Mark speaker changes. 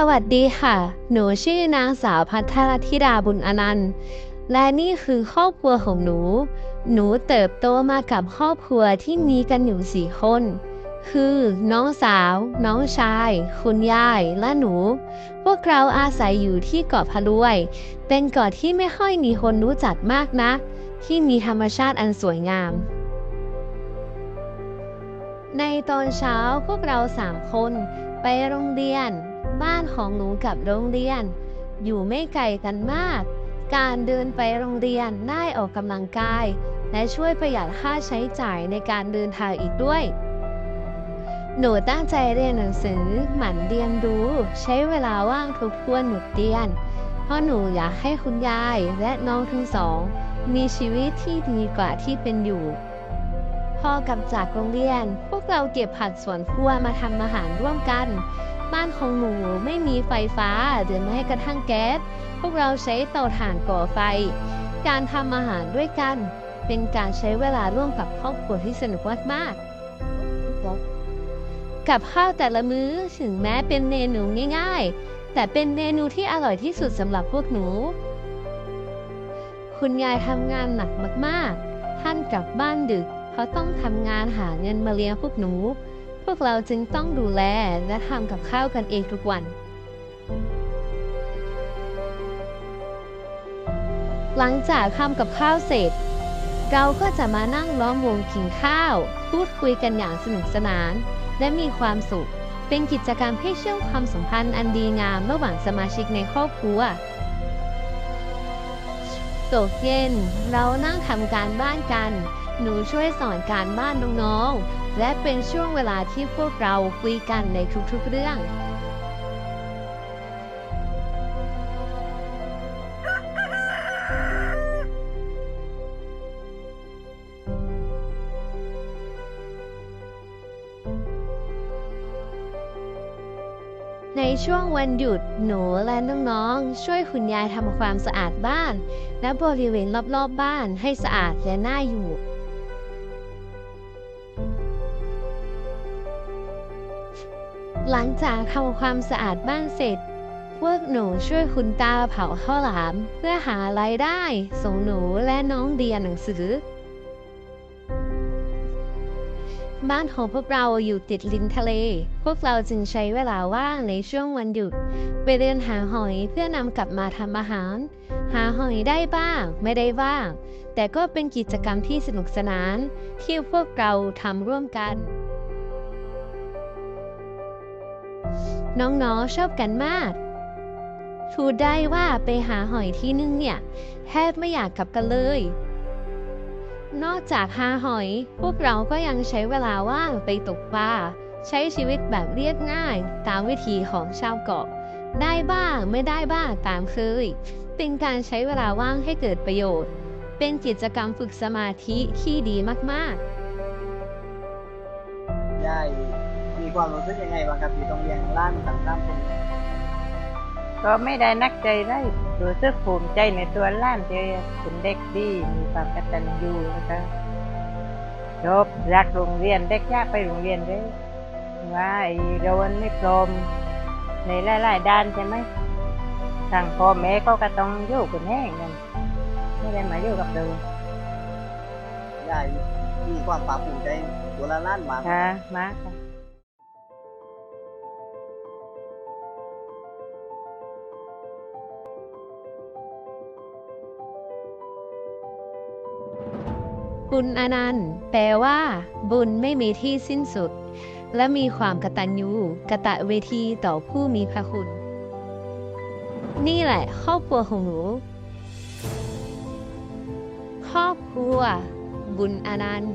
Speaker 1: สวัสดีค่ะ หนูชื่อนางสาวพัทรธิดาบุญอนันต์ และนี่คือครอบครัวของหนู หนูเติบโตมากับครอบครัวที่มีกันอยู่สี่คน คือน้องสาว น้องชาย คุณยาย และหนู พวกเราอาศัยอยู่ที่เกาะพะรวย เป็นเกาะที่ไม่ค่อยมีคนรู้จักมากนะ ที่มีธรรมชาติอันสวยงาม ในตอนเช้าพวกเราสามคน ไปโรงเรียน บ้านของหนูกับโรงเรียน อยู่ไม่ไกลกันมาก การเดินไปโรงเรียนได้ออกกำลังกาย และช่วยประหยัดค่าใช้จ่ายในการเดินทางอีกด้วย หนูตั้งใจเรียนหนังสือหมั่นเรียนรู้ ใช้เวลาว่างทบทวนบทเรียน เพราะหนูอยากให้คุณยายและน้องทั้งสอง มีชีวิตที่ดีกว่าที่เป็นอยู่พอกลับจากโรงเรียน พวกเราเก็บผักสวนครัวมาทำอาหารร่วมกัน บ้านของหนูไม่มีไฟฟ้าหรือแม้กระทั่งแก๊ส พวกเราใช้เตาถ่านก่อไฟ การทำอาหารด้วยกัน เป็นการใช้เวลาร่วมกับครอบครัวที่สนุกมากๆกับข้าวแต่ละมื้อถึงแม้เป็นเมนูง่ายๆ แต่เป็นเมนูที่อร่อยที่สุดสำหรับพวกหนู คุณยายทำงานหนักมากๆ ท่านกลับบ้านดึก เพราะต้องทำงานหาเงินมาเลี้ยงพวกหนู วกเราจึงต้องดูแลและทำกับข้าวกันเองทุกวัน หลังจากทำกับข้าวเสร็จ เราก็จะมานั่งล้อมวงกินข้าว พูดคุยกันอย่างสนุกสนาน และมีความสุข เป็นกิจกรรมให้เชื่อมความสัมพันธ์อันดีงามระหว่างสมาชิกในครอบครัวตกเย็น เรานั่งทำการบ้านกัน หนูช่วยสอนการบ้านน้องๆ และเป็นช่วงเวลาที่พวกเราคุยกันในทุกๆเรื่อง ในช่วงวันหยุดหนูและน้องๆ ช่วยคุณยายทำความสะอาดบ้าน และบริเวณรอบๆบบ้านให้สะอาดและน่าอยู่ หลังจากทำความสะอาดบ้านเสร็จ พวกหนูช่วยคุณตาเผาข้าวหลาม เพื่อหารายได้ส่งหนูและน้องเรียนหนังสือ บ้านของพวกเราอยู่ติดริมทะเล พวกเราจึงใช้เวลาว่างในช่วงวันหยุด ไปเดินหาหอยเพื่อนำกลับมาทำอาหาร หาหอยได้บ้าง ไม่ได้บ้าง แต่ก็เป็นกิจกรรมที่สนุกสนาน ที่พวกเราทำร่วมกัน น้องๆชอบกันมากทูดได้ว่าไปหาหอยที่นึงเนี่ยแทบไม่อยากกลับกันเลย นอกจากหาหอย พวกเราก็ยังใช้เวลาว่างไปตกปลาใช้ชีวิตแบบเรียบง่าย ตามวิถีของชาวเกาะ ได้บ้างไม่ได้บ้างตามเคย เป็นการใช้เวลาว่างให้เกิดประโยชน์ เป็นกิจกรรมฝึกสมาธิที่ดีมากๆ
Speaker 2: ยาย มีความรู้สึกยังไงบ้างครับที่ต้องเลี้ยงหล้านต่างๆคน
Speaker 3: ก็ไม่ได้นักใจได้รู้สึกภูมิใจในตัวหล้านที่เป็นเด็กดีมีความกตัญญูนะคะจบรักโรงเรียนเด็กยากไปโรงเรียนด้วยว่าไอ้เราวันไม่พร้อมในหลายๆด้านใช่ไหมทางพ่อแม่ก็ก็ต้องอยู่กันแห้งกันไม่ได้มาอยู่กับเรา
Speaker 2: ยายมีความภาคภูมิใจตัวละล้านมาก
Speaker 3: ค่ะมาค่ะ
Speaker 1: บุญอนันต์ แปลว่า บุญไม่มีที่สิ้นสุด และมีความกตัญญูกะตะเวทีต่อผู้มีพระคุณ นี่แหละ ครอบครัวของหนู ครอบครัว บุญอนันต์